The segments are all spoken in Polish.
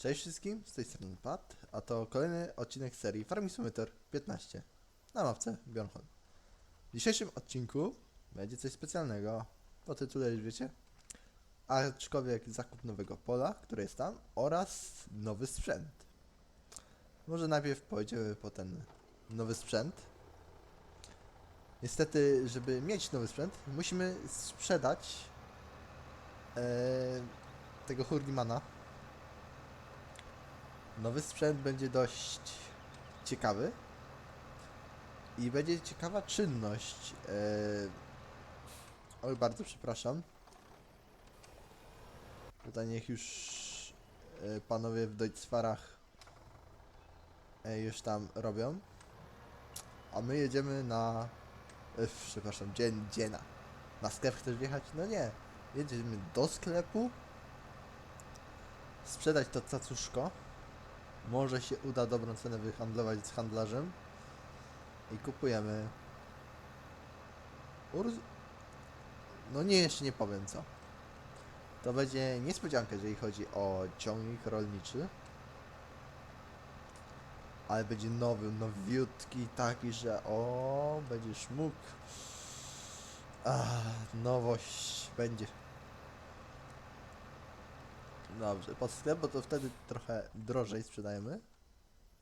Cześć wszystkim, z tej strony Pat, a to kolejny odcinek serii Farming Simulator 15 na mapce Bjornholm. W dzisiejszym odcinku będzie coś specjalnego, po tytule już wiecie, aczkolwiek zakup nowego pola, które jest tam, oraz nowy sprzęt. Może najpierw pojedziemy po ten nowy sprzęt. Niestety, żeby mieć nowy sprzęt, musimy sprzedać e, tego Hurlimana. Nowy sprzęt będzie dość ciekawy. I będzie ciekawa czynność. E, oj, bardzo przepraszam. Tutaj niech już e, panowie w Deutzfarach e, już tam robią. A my jedziemy na... Przepraszam, dzień, dziena. Na sklep chcesz wjechać? No nie. Jedziemy do sklepu. Sprzedać to cacuszko. Może się uda dobrą cenę wyhandlować z handlarzem. I kupujemy. Urs... No nie, jeszcze nie powiem co. To będzie niespodzianka, jeżeli chodzi o ciągnik rolniczy. Ale będzie nowy, nowiutki, taki, że o, będziesz mógł. Ah, nowość będzie. Dobrze, pod sklep, bo to wtedy trochę drożej sprzedajemy.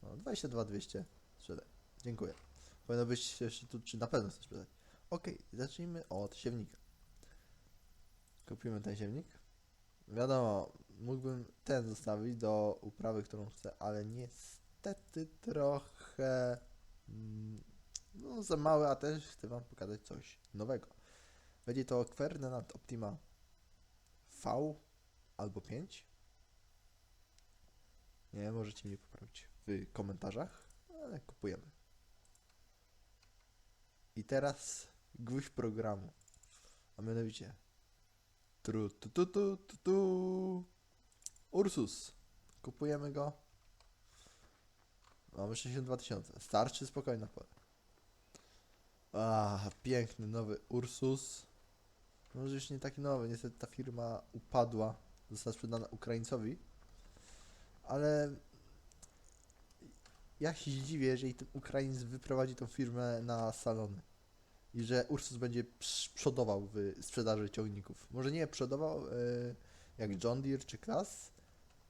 No, 22 200 sprzedaj. Dziękuję. Powinno być jeszcze tu, czy na pewno chcę sprzedać. Okej, zacznijmy od siewnika. Kupimy ten siewnik. Wiadomo, mógłbym ten zostawić do uprawy, którą chcę, ale niestety trochę mm, no, za mały, a też chcę wam pokazać coś nowego. Będzie to Ferdinand Optima V albo 5. Nie, możecie mnie poprawić w komentarzach, ale kupujemy. I teraz gwóźdź programu. A mianowicie tru, tu, tu, tu, tu, tu. Ursus. Kupujemy go. Mamy 62 tysiące. Starczy spokojnie na pole. A, piękny nowy Ursus. Może już nie taki nowy, niestety ta firma upadła. Została sprzedana Ukraińcowi. Ale ja się zdziwię, jeżeli ten Ukraińc wyprowadzi tą firmę na salony. I że Ursus będzie prz- przodował w sprzedaży ciągników. Może nie przodował e, jak John Deere czy Class,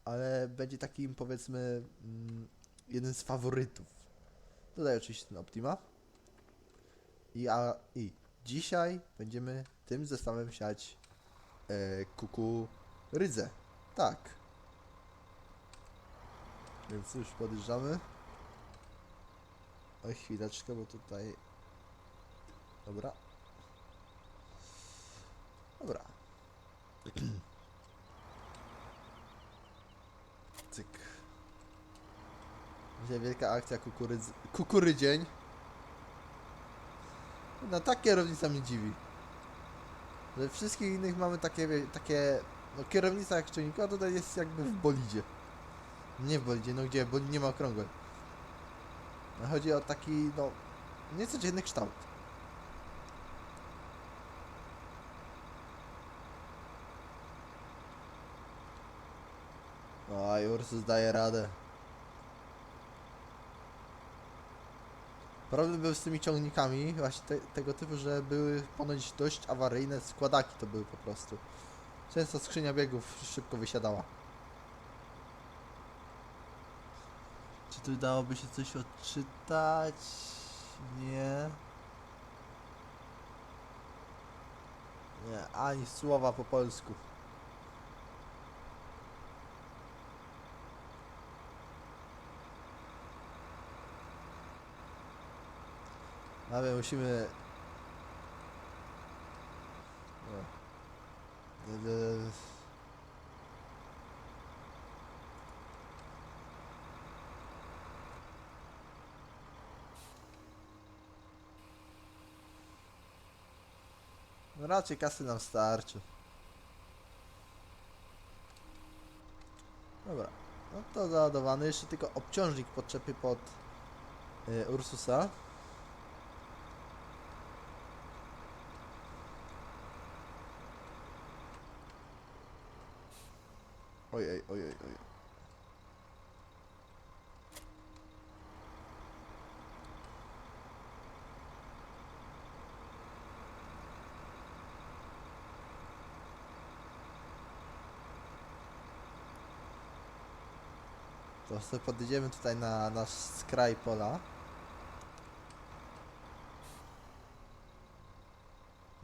ale będzie takim powiedzmy mm, jeden z faworytów. Tutaj oczywiście ten Optima. I, a, I dzisiaj będziemy tym zestawem siać e, kukurydzę. Tak. Więc już podjeżdżamy. Oj, chwileczkę, bo tutaj... Dobra. Dobra. Cyk. Dzisiaj wielka akcja kukurydzy... Kukurydzień. No ta kierownica mnie dziwi. Że wszystkich innych mamy takie, takie... No kierownica jak czujnika, a tutaj jest jakby w bolidzie. Nie w bolidzie, no gdzie? Bolid nie ma okrągłej. No chodzi o taki, no... Niecodzienny kształt. A Ursus daje radę. Problem był z tymi ciągnikami właśnie te, tego typu, że były ponoć dość awaryjne składaki to były po prostu. Często skrzynia biegów szybko wysiadała. Tu dałoby się coś odczytać? Nie. Nie, ani słowa po polsku. Nawet musimy... No. Raczej kasy nam starczy. Dobra. No to załadowany. Jeszcze tylko obciążnik podczepię pod y, Ursusa. Ojej, ojej. To sobie podjedziemy tutaj na nasz skraj pola.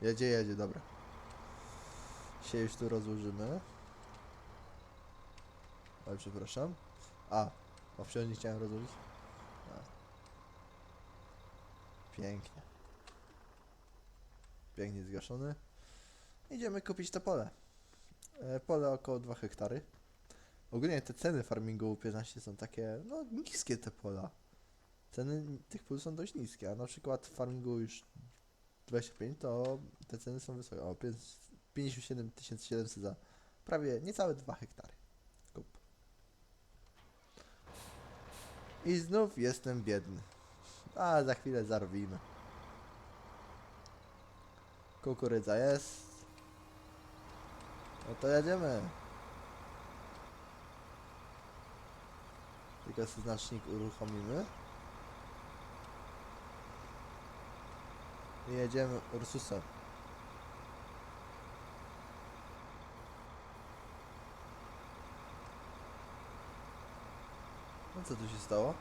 Jedzie, jedzie, dobra. Się już tu rozłożymy. Oj, przepraszam. A, wczoraj nie chciałem rozłożyć. A. Pięknie. Pięknie zgaszony. Idziemy kupić to pole. E, Pole około 2 hektary. Ogólnie te ceny farmingu 15 są takie, no niskie te pola. Ceny tych pól są dość niskie, a na przykład w farmingu już 25 to te ceny są wysokie. O, pięć- 57 700 za prawie niecałe 2 hektary. Kup. I znów jestem biedny. A za chwilę zarobimy. Kukurydza jest. No to jedziemy. Tylko sobie znacznik uruchomimy. I jedziemy Ursusem. No co tu się stało?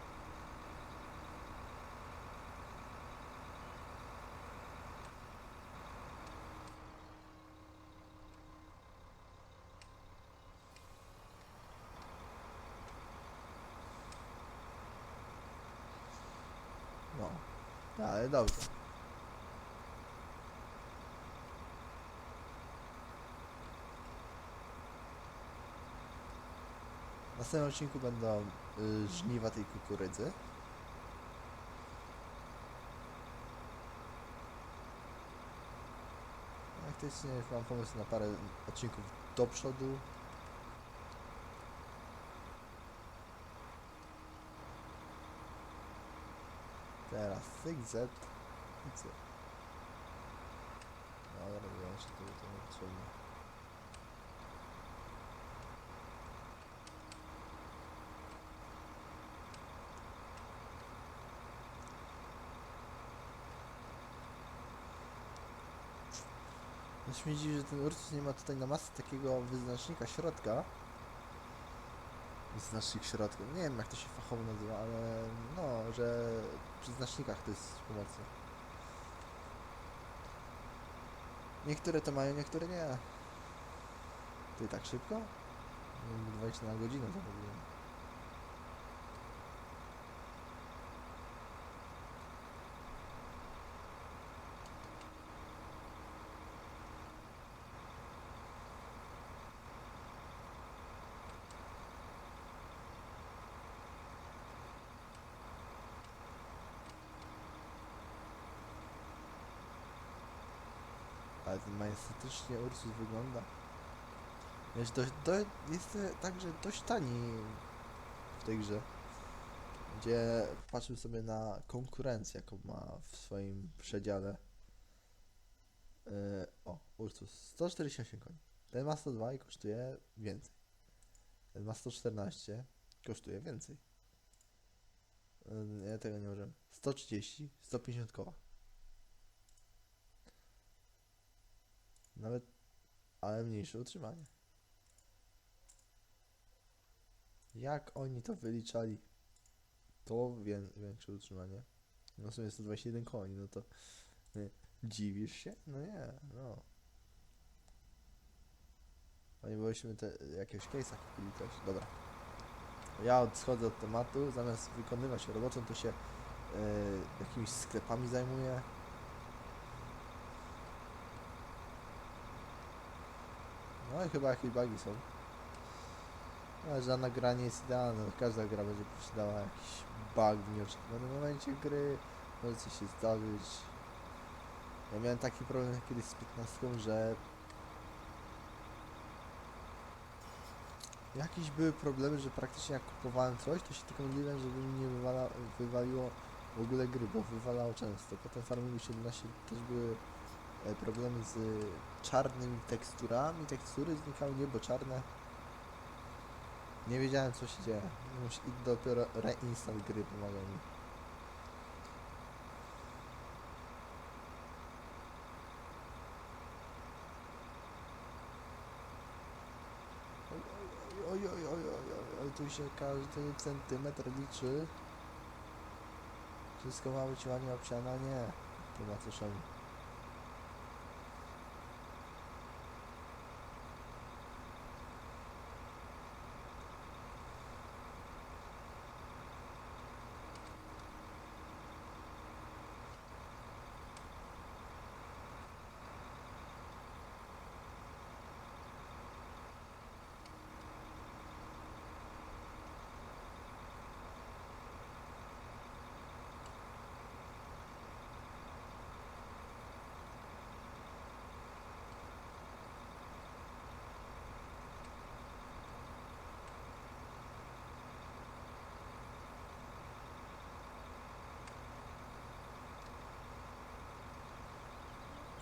No, ale dobrze. W następnym odcinku będą y, żniwa tej kukurydzy. Faktycznie mam pomysł na parę odcinków do przodu. Teraz zygzet. I co? Dobra, wiem, że to, to nie potrzebne. Mnie dziwi, że ten Ursus nie ma tutaj na masy takiego wyznacznika środka. Wyznacznik środka. Nie wiem jak to się fachowo nazywa, ale no, że przy znacznikach to jest pomocne. Niektóre to mają, niektóre nie. Ty tak szybko? Mm, 20 na godzinę to Ale ten majestatycznie Ursus wygląda. Wiesz, dość, do, jest e, także dość tani w tej grze. Gdzie patrzył sobie na konkurencję, jaką ma w swoim przedziale. Yy, o, Ursus 148 koni. Ten ma 102 i kosztuje więcej. Ten ma 114, kosztuje więcej. Yy, ja tego nie możemy. 130, 150 koła. Nawet, ale mniejsze utrzymanie. Jak oni to wyliczali? To wię, większe utrzymanie. No w sumie 121 koni, no to nie, dziwisz się? No nie, no. Oni byśmy te jakiegoś case'a kupili też. Dobra. Ja odchodzę od tematu, zamiast wykonywać robotę, to się e, jakimiś sklepami zajmuję. No i chyba jakieś bugi są. Ale żadna gra nie jest idealna, każda gra będzie posiadała jakiś bug w nieoczekiwanym momencie gry, może coś się zdarzyć. Ja miałem taki problem kiedyś z 15, że jakieś były problemy, że praktycznie jak kupowałem coś, to się tylko modliłem, żeby mi nie wywala, wywaliło w ogóle gry, bo wywalało często. Potem Farmingu 17 też były problemy z czarnymi teksturami, tekstury znikały niebo czarne. Nie wiedziałem co się dzieje. I dopiero reinstall gry pomagał mi. Oj, oj, oj, oj, oj, tu się każdy centymetr liczy. Wszystko ma być ładnie obsiane, nie. Po macoszemu.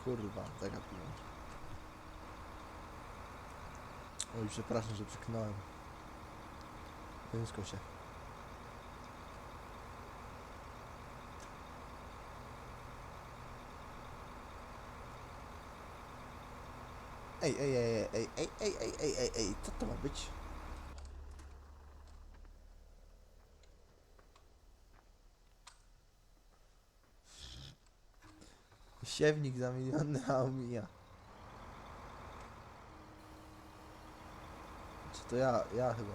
Kurwa, zagapiłem. Oj, przepraszam, że przyknąłem. Ciężko się. Ej, ej, ej, ej, ej, ej, ej, ej, ej, co to ma być? Siewnik za miliony, a omija. Czy to ja, ja chyba.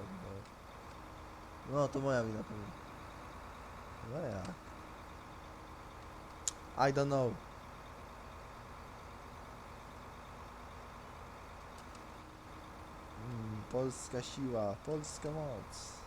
No to moja wina pewnie. No ja. I don't know. Mm, polska siła, polska moc.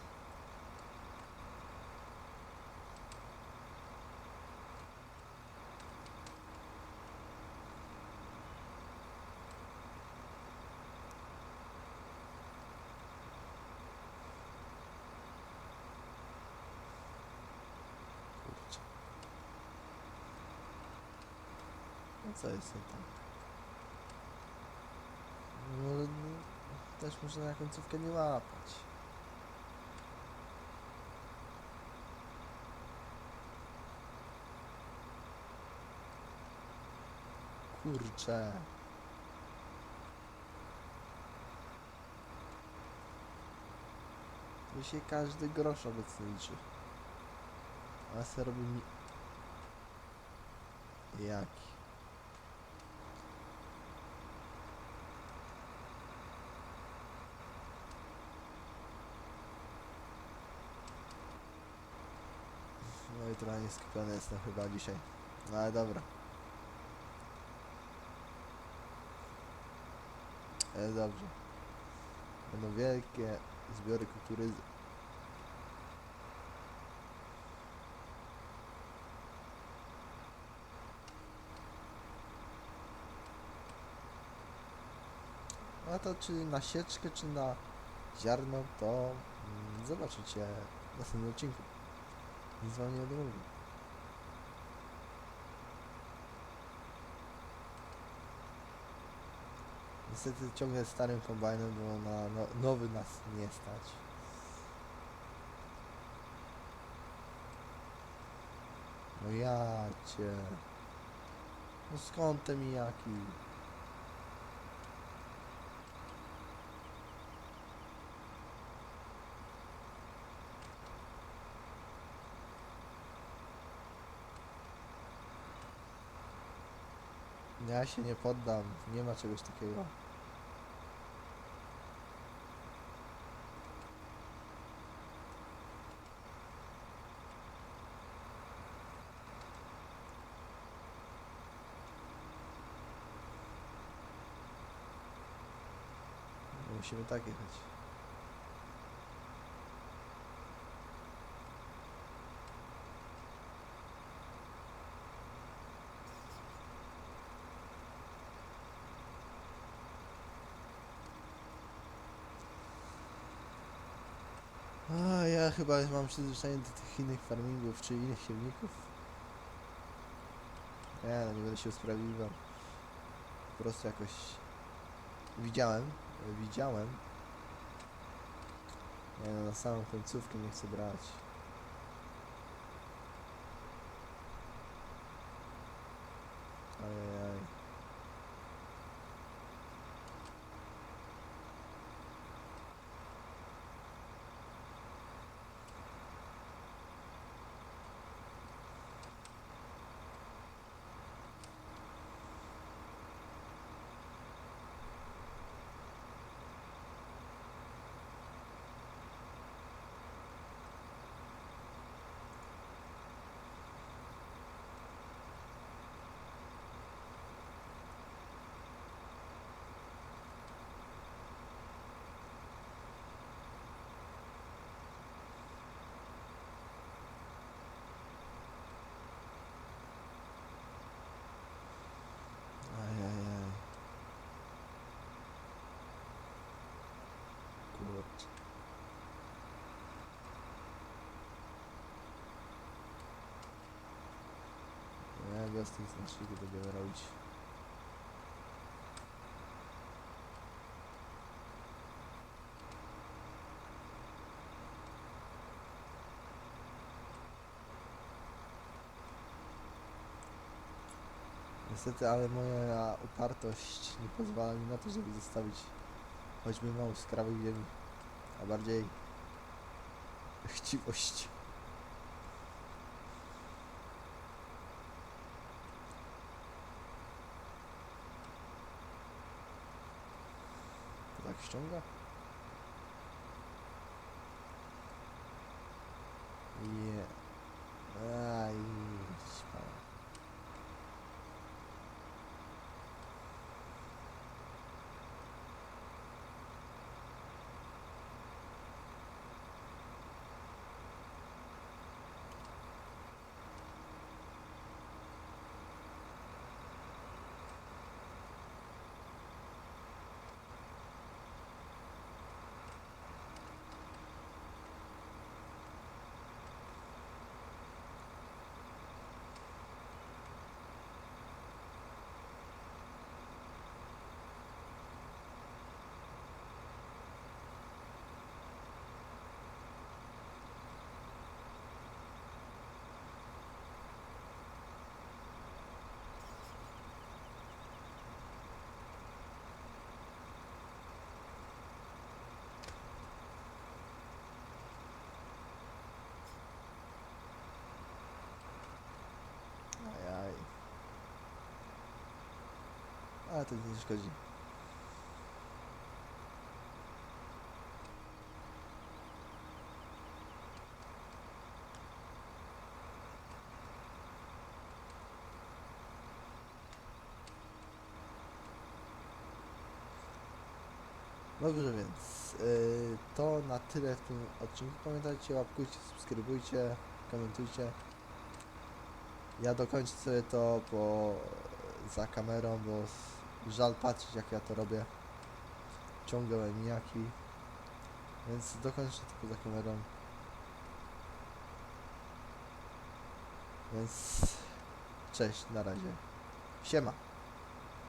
No co jest nie tak? No, no, też można na końcówkę nie łapać. Kurczę. Tu się każdy grosz obecnie liczy. A se robi mi... Jaki? I trochę nieskupiony jestem chyba dzisiaj. No ale dobra. Ale dobrze. Będą wielkie zbiory kukurydzy. A to czy na sieczkę, czy na ziarno, to mm, zobaczycie w następnym odcinku. Wam nie odmówię. Niestety ciągle starym kombajnem, bo na no, nowy nas nie stać. No ja cię. No skąd te mijaki? Ja się nie poddam, nie ma czegoś takiego. Musimy tak jechać. A ja chyba mam przyzwyczajenie do tych innych farmingów czy innych silników. Nie, no nie będę się usprawiedliwiał. Po prostu jakoś widziałem, widziałem. Nie no, na samą końcówkę nie chcę brać. Robić. Niestety, ale moja upartość nie pozwala mi na to, żeby zostawić choćby małą skrawę ziemi, a bardziej chciwość. Ściąga? Ale to nie szkodzi. Dobrze więc, yy, to na tyle w tym odcinku. Pamiętajcie, łapkujcie, subskrybujcie, komentujcie. Ja dokończę sobie to po, za kamerą, bo żal patrzeć jak ja to robię. Ciągle mijaki. Więc dokończę to poza kamerą. Więc cześć, na razie. Siema.